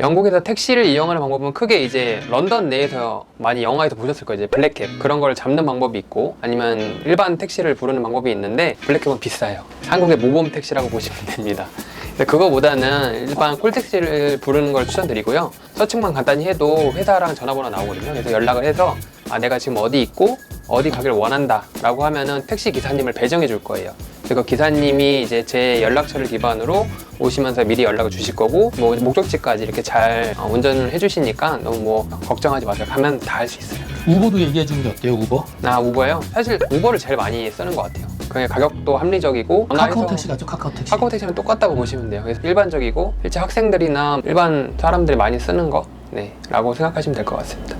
영국에서 택시를 이용하는 방법은 크게 이제 런던 내에서 많이 영화에서 보셨을 거예요. 이제 블랙캡 그런 걸 잡는 방법이 있고 아니면 일반 택시를 부르는 방법이 있는데 블랙캡은 비싸요. 한국의 모범 택시라고 보시면 됩니다. 근데 그거보다는 일반 콜택시를 부르는 걸 추천드리고요. 서칭만 간단히 해도 회사랑 전화번호 나오거든요. 그래서 연락을 해서 아, 내가 지금 어디 있고 어디 가기를 원한다 라고 하면은 택시 기사님을 배정해 줄 거예요. 그리고 기사님이 이제 제 연락처를 기반으로 오시면서 미리 연락을 주실 거고 뭐 목적지까지 이렇게 잘 어, 운전을 해주시니까 너무 뭐 걱정하지 마세요. 가면 다 할 수 있어요. 우버도 얘기해 주는 게 어때요, 우버? 나 우버요? 사실 우버를 제일 많이 쓰는 것 같아요. 그게 가격도 합리적이고 카카오 택시 같죠, 카카오 택시. 카카오 택시는 똑같다고 보시면 돼요. 그래서 일반적이고 실제 학생들이나 일반 사람들이 많이 쓰는 거, 네, 라고 생각하시면 될 것 같습니다.